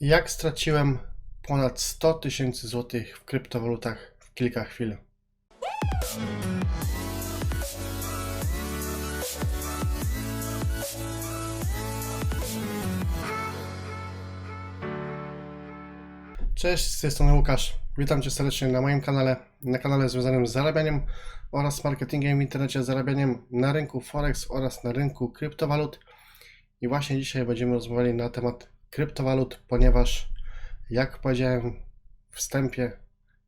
Jak straciłem ponad 100 tysięcy złotych w kryptowalutach w kilka chwil? Cześć, z tej strony Łukasz. Witam Cię serdecznie na moim kanale, na kanale związanym z zarabianiem oraz marketingiem w internecie, zarabianiem na rynku Forex oraz na rynku kryptowalut. I właśnie dzisiaj będziemy rozmawiali na temat kryptowalut, ponieważ jak powiedziałem w wstępie,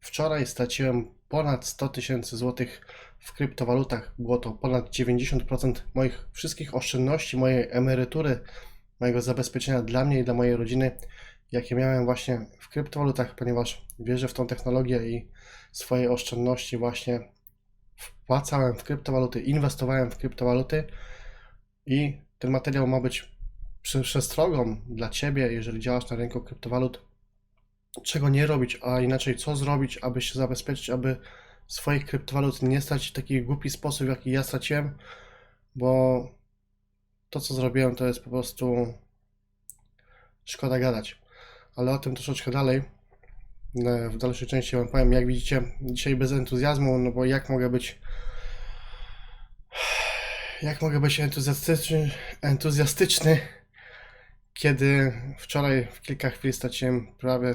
wczoraj straciłem ponad 100 tysięcy złotych w kryptowalutach. Było to ponad 90% moich wszystkich oszczędności, mojej emerytury, mojego zabezpieczenia dla mnie i dla mojej rodziny, jakie miałem właśnie w kryptowalutach, ponieważ wierzę w tą technologię i swoje oszczędności właśnie wpłacałem w kryptowaluty, inwestowałem w kryptowaluty i ten materiał ma być przestrogą dla Ciebie, jeżeli działasz na rynku kryptowalut, czego nie robić, a inaczej co zrobić, aby się zabezpieczyć, aby swoich kryptowalut nie stracić w taki głupi sposób, w jaki ja straciłem, bo to, co zrobiłem, to jest po prostu szkoda gadać. Ale o tym troszeczkę dalej. E, W dalszej części Wam powiem, jak widzicie, dzisiaj bez entuzjazmu, no bo jak mogę być jak mogę być entuzjastyczny, entuzjastyczny kiedy wczoraj w kilka chwil straciłem prawie,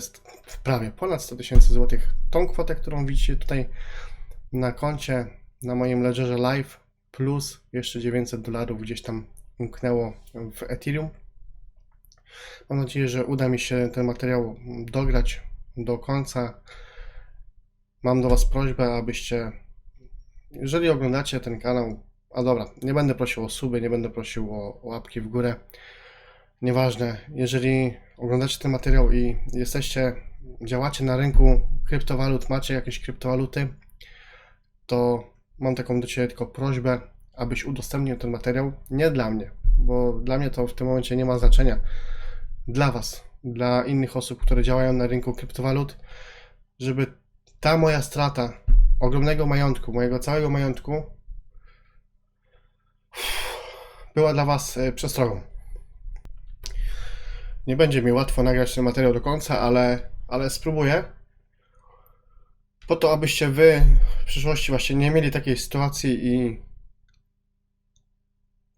prawie ponad 100 tysięcy złotych. Tą kwotę, którą widzicie tutaj na koncie, na moim ledgerze live, plus jeszcze 900 dolarów gdzieś tam umknęło w Ethereum. Mam nadzieję, że uda mi się ten materiał dograć do końca. Mam do Was prośbę, abyście, jeżeli oglądacie ten kanał, a dobra, nie będę prosił o suby, nie będę prosił o łapki w górę. Nieważne, jeżeli oglądacie ten materiał i jesteście, działacie na rynku kryptowalut, macie jakieś kryptowaluty, to mam taką do Ciebie tylko prośbę, abyś udostępnił ten materiał. Nie dla mnie, bo dla mnie to w tym momencie nie ma znaczenia. Dla Was, dla innych osób, które działają na rynku kryptowalut, żeby ta moja strata ogromnego majątku, mojego całego majątku, była dla Was e, przestrogą. Nie będzie mi łatwo nagrać ten materiał do końca, ale, ale spróbuję. Po to, abyście wy w przyszłości właśnie nie mieli takiej sytuacji i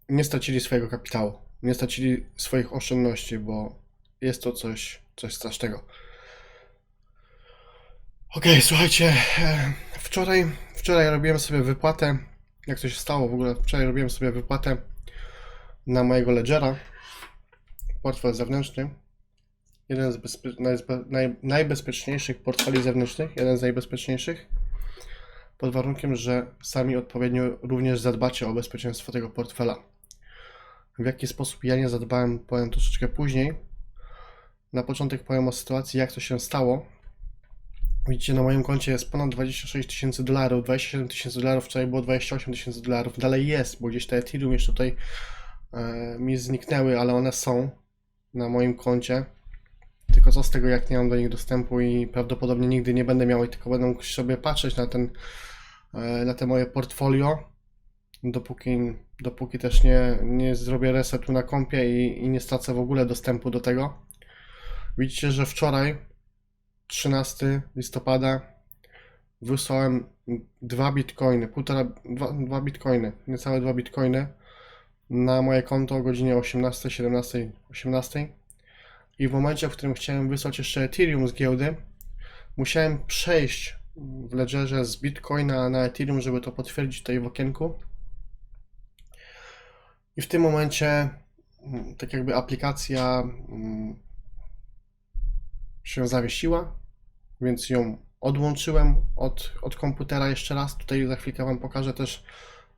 nie stracili swojego kapitału, nie stracili swoich oszczędności, bo jest to coś, coś strasznego. Okej, słuchajcie, e, wczoraj, wczoraj robiłem sobie wypłatę, jak to się stało w ogóle, wczoraj robiłem sobie wypłatę na mojego ledgera, portfel zewnętrzny. Jeden z naj- najbezpieczniejszych portfeli zewnętrznych, jeden z najbezpieczniejszych, pod warunkiem, że sami odpowiednio również zadbacie o bezpieczeństwo tego portfela. W jaki sposób ja nie zadbałem, powiem troszeczkę później. Na początek powiem o sytuacji, jak to się stało. Widzicie, na moim koncie jest ponad 26 tysięcy dolarów, 27 tysięcy dolarów, wczoraj było 28 tysięcy dolarów, dalej jest, bo gdzieś te Ethereum jeszcze tutaj e, mi zniknęły, ale one są na moim koncie. Tylko co z tego, jak nie mam do nich dostępu i prawdopodobnie nigdy nie będę miał i tylko będę mógł sobie patrzeć na ten, e, na te moje portfolio, dopóki, dopóki też nie, nie zrobię resetu na kompie i, i nie stracę w ogóle dostępu do tego. Widzicie, że wczoraj, 13 listopada, wysłałem dwa bitcoiny, półtora, dwa, dwa bitcoiny, niecałe dwa bitcoiny na moje konto o godzinie 18, 17, 18 i w momencie, w którym chciałem wysłać jeszcze Ethereum z giełdy, musiałem przejść w ledgerze z Bitcoina na Ethereum, żeby to potwierdzić tutaj w okienku. I w tym momencie, mm, tak jakby aplikacja mm, się zawiesiła, więc ją odłączyłem od, od komputera jeszcze raz. Tutaj za chwilkę Wam pokażę też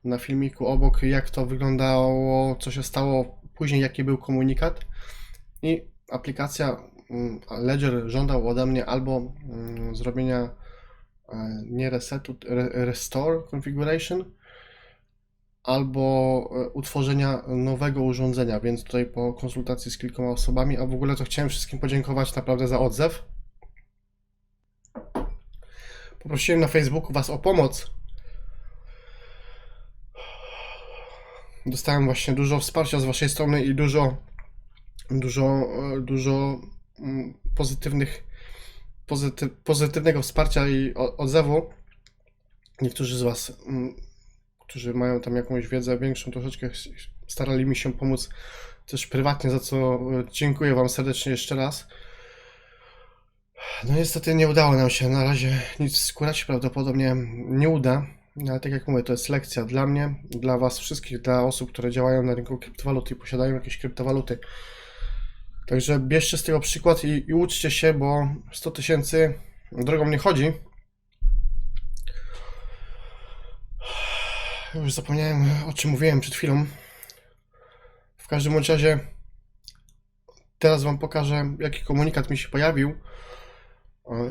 na filmiku obok, jak to wyglądało, co się stało później, jaki był komunikat. I aplikacja mm, Ledger żądał ode mnie albo mm, zrobienia e, nie resetu, re, restore configuration, albo e, utworzenia nowego urządzenia, więc tutaj po konsultacji z kilkoma osobami, a w ogóle to chciałem wszystkim podziękować naprawdę za odzew. Poprosiłem na Facebooku Was o pomoc. Dostałem właśnie dużo wsparcia z Waszej strony i dużo, dużo, e, dużo mm, pozytywnych, pozyty, pozytywnego wsparcia i odzewu. Niektórzy z Was, mm, którzy mają tam jakąś wiedzę większą, troszeczkę starali mi się pomóc też prywatnie, za co e, dziękuję Wam serdecznie jeszcze raz. No niestety nie udało nam się na razie nic skórać, prawdopodobnie nie uda, ale tak jak mówię, to jest lekcja dla mnie, dla Was wszystkich, dla osób, które działają na rynku kryptowalut i posiadają jakieś kryptowaluty. Także bierzcie z tego przykład i, i uczcie się, bo 100 tysięcy drogą nie chodzi. Już zapomniałem o czym mówiłem przed chwilą. W każdym razie teraz Wam pokażę jaki komunikat mi się pojawił.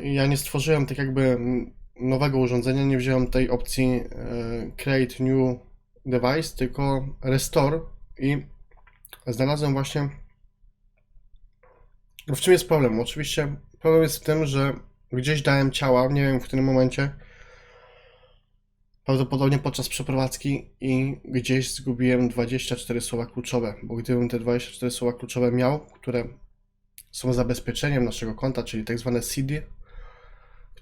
Ja nie stworzyłem tak jakby mm, nowego urządzenia, nie wziąłem tej opcji e, Create New Device, tylko Restore i znalazłem właśnie no w czym jest problem? Oczywiście problem jest w tym, że gdzieś dałem ciała, nie wiem w którym momencie, prawdopodobnie podczas przeprowadzki i gdzieś zgubiłem 24 słowa kluczowe, bo gdybym te 24 słowa kluczowe miał, które są zabezpieczeniem naszego konta, czyli tak zwane CD,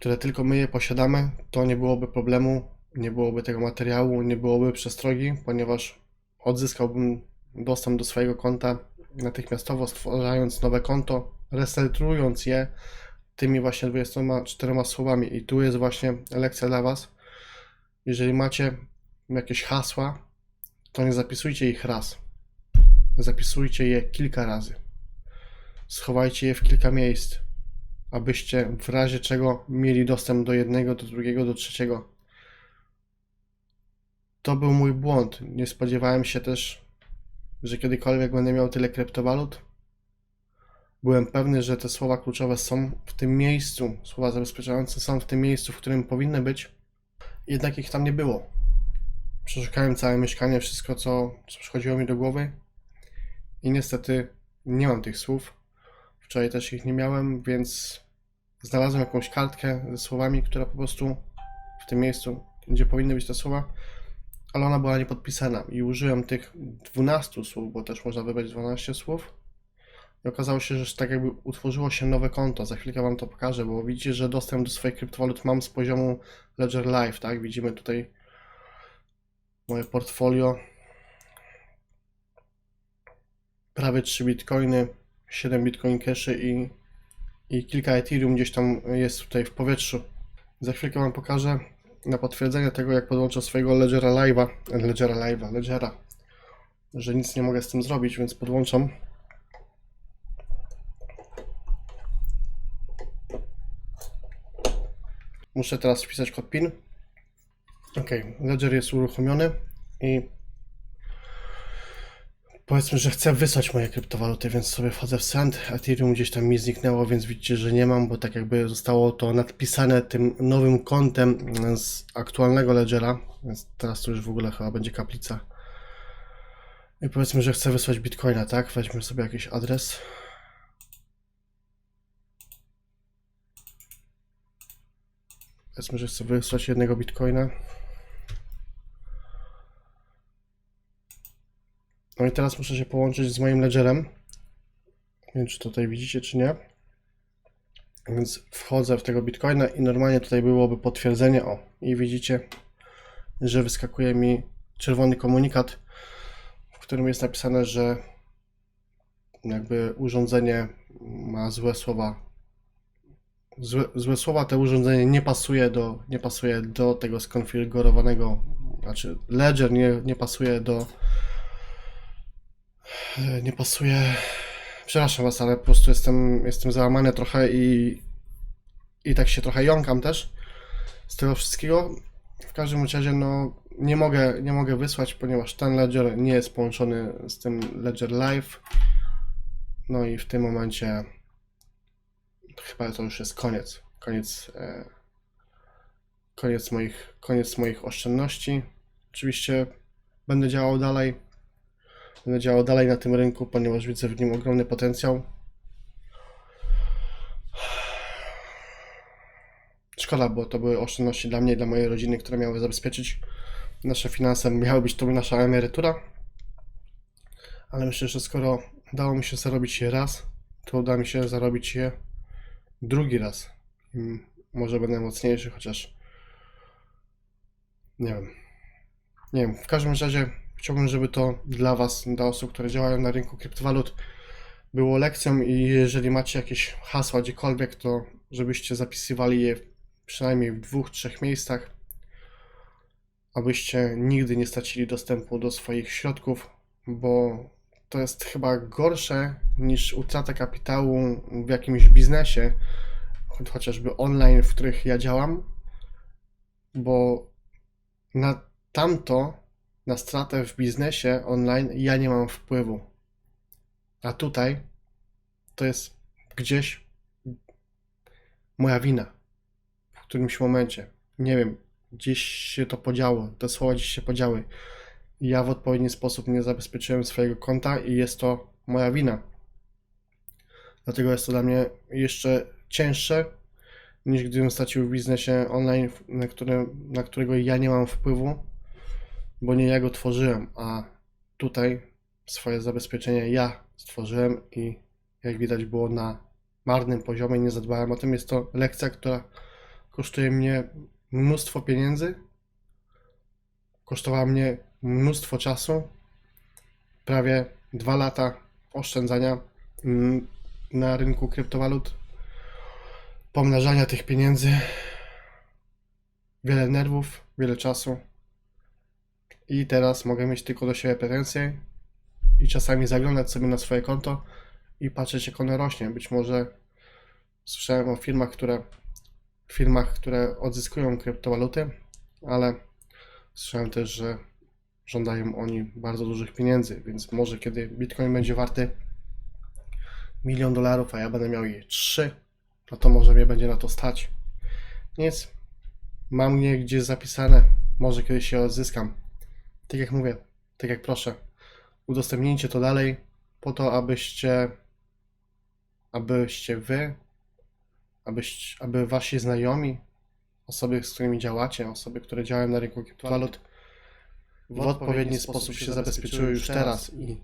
które tylko my je posiadamy, to nie byłoby problemu, nie byłoby tego materiału, nie byłoby przestrogi, ponieważ odzyskałbym dostęp do swojego konta natychmiastowo, stwarzając nowe konto, resetrując je tymi właśnie 24 słowami. I tu jest właśnie lekcja dla Was. Jeżeli macie jakieś hasła, to nie zapisujcie ich raz. Zapisujcie je kilka razy. Schowajcie je w kilka miejsc, abyście w razie czego mieli dostęp do jednego, do drugiego, do trzeciego. To był mój błąd. Nie spodziewałem się też, że kiedykolwiek będę miał tyle kryptowalut. Byłem pewny, że te słowa kluczowe są w tym miejscu, słowa zabezpieczające są w tym miejscu, w którym powinny być. Jednak ich tam nie było. Przeszukałem całe mieszkanie, wszystko co, co przychodziło mi do głowy i niestety nie mam tych słów. Wczoraj też ich nie miałem, więc znalazłem jakąś kartkę ze słowami, która po prostu w tym miejscu, gdzie powinny być te słowa, ale ona była niepodpisana i użyłem tych 12 słów, bo też można wybrać 12 słów. I okazało się, że tak jakby utworzyło się nowe konto. Za chwilkę Wam to pokażę, bo widzicie, że dostęp do swoich kryptowalut mam z poziomu Ledger Live, tak? Widzimy tutaj moje portfolio. Prawie 3 bitcoiny, 7 bitcoin cache i, i kilka Ethereum gdzieś tam jest tutaj w powietrzu. Za chwilkę Wam pokażę na potwierdzenie tego, jak podłączę swojego Ledgera Live'a, Ledgera Live'a, Ledgera, że nic nie mogę z tym zrobić, więc podłączam. Muszę teraz wpisać kod PIN. Ok, Ledger jest uruchomiony i powiedzmy, że chcę wysłać moje kryptowaluty, więc sobie wchodzę w send. Ethereum gdzieś tam mi zniknęło, więc widzicie, że nie mam, bo tak jakby zostało to nadpisane tym nowym kontem z aktualnego Ledgera, więc teraz to już w ogóle chyba będzie kaplica. I powiedzmy, że chcę wysłać bitcoina, tak? Weźmy sobie jakiś adres. Powiedzmy, że chcę wysłać jednego bitcoina. No i teraz muszę się połączyć z moim ledgerem. Nie wiem, czy tutaj widzicie, czy nie. Więc wchodzę w tego bitcoina i normalnie tutaj byłoby potwierdzenie. O, i widzicie, że wyskakuje mi czerwony komunikat, w którym jest napisane, że jakby urządzenie ma złe słowa złe, złe słowa, to urządzenie nie pasuje do, nie pasuje do tego skonfigurowanego, znaczy Ledger nie, nie pasuje do, nie pasuje, przepraszam was, ale po prostu jestem, jestem załamany trochę i, i tak się trochę jąkam też z tego wszystkiego. W każdym razie, no, nie mogę, nie mogę wysłać, ponieważ ten Ledger nie jest połączony z tym Ledger Live. No i w tym momencie chyba to już jest koniec. Koniec, e, koniec, moich, koniec moich oszczędności. Oczywiście będę działał dalej. Będę działał dalej na tym rynku, ponieważ widzę w nim ogromny potencjał. Szkoda, bo to były oszczędności dla mnie i dla mojej rodziny, które miały zabezpieczyć nasze finanse. Miały być to nasza emerytura. Ale myślę, że skoro udało mi się zarobić je raz, to uda mi się zarobić je drugi raz. Może będę mocniejszy, chociaż nie wiem. Nie wiem, w każdym razie chciałbym, żeby to dla Was, dla osób, które działają na rynku kryptowalut, było lekcją i jeżeli macie jakieś hasła gdziekolwiek, to żebyście zapisywali je przynajmniej w dwóch, trzech miejscach, abyście nigdy nie stracili dostępu do swoich środków, bo to jest chyba gorsze niż utrata kapitału w jakimś biznesie, cho- chociażby online, w których ja działam, bo na tamto, na stratę w biznesie online ja nie mam wpływu. A tutaj to jest gdzieś moja wina w którymś momencie. Nie wiem, gdzieś się to podziało, te słowa gdzieś się podziały. Ja w odpowiedni sposób nie zabezpieczyłem swojego konta i jest to moja wina. Dlatego jest to dla mnie jeszcze cięższe niż gdybym stracił w biznesie online, na, które, na którego ja nie mam wpływu, bo nie ja go tworzyłem, a tutaj swoje zabezpieczenie ja stworzyłem i jak widać było na marnym poziomie, nie zadbałem o tym. Jest to lekcja, która kosztuje mnie mnóstwo pieniędzy, kosztowała mnie mnóstwo czasu, prawie dwa lata oszczędzania mm, na rynku kryptowalut, pomnażania tych pieniędzy, wiele nerwów, wiele czasu i teraz mogę mieć tylko do siebie pretensje i czasami zaglądać sobie na swoje konto i patrzeć jak ono rośnie. Być może słyszałem o firmach, które firmach, które odzyskują kryptowaluty, ale słyszałem też, że żądają oni bardzo dużych pieniędzy, więc może kiedy Bitcoin będzie warty milion dolarów, a ja będę miał je trzy, no to może mnie będzie na to stać. Nic. Mam je gdzieś zapisane, może kiedyś się odzyskam. Tak jak mówię, tak jak proszę, udostępnijcie to dalej po to, abyście abyście wy abyś, aby wasi znajomi, osoby, z którymi działacie, osoby, które działają na rynku kryptowalut, w odpowiedni sposób się zabezpieczyły już teraz i,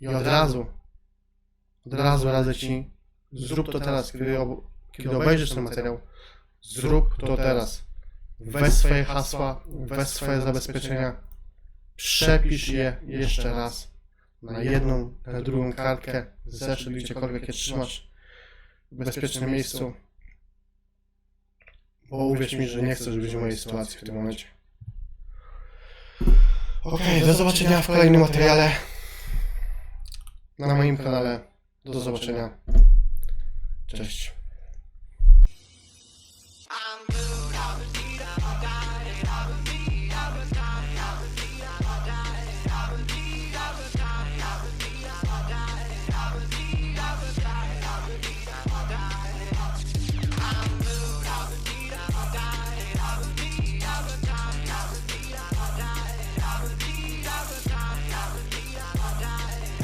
i od razu, od razu radzę ci, zrób to teraz, kiedy, ob, kiedy obejrzysz ten materiał, zrób to teraz. Weź swoje hasła, weź swoje zabezpieczenia, przepisz je jeszcze raz na jedną, na drugą kartkę, zeszyt, gdziekolwiek je trzymasz w bezpiecznym miejscu. Bo uwierz mi, że nie chcesz być w mojej sytuacji w tym momencie. Okej, do zobaczenia w kolejnym materiale na moim kanale. Do zobaczenia. Cześć.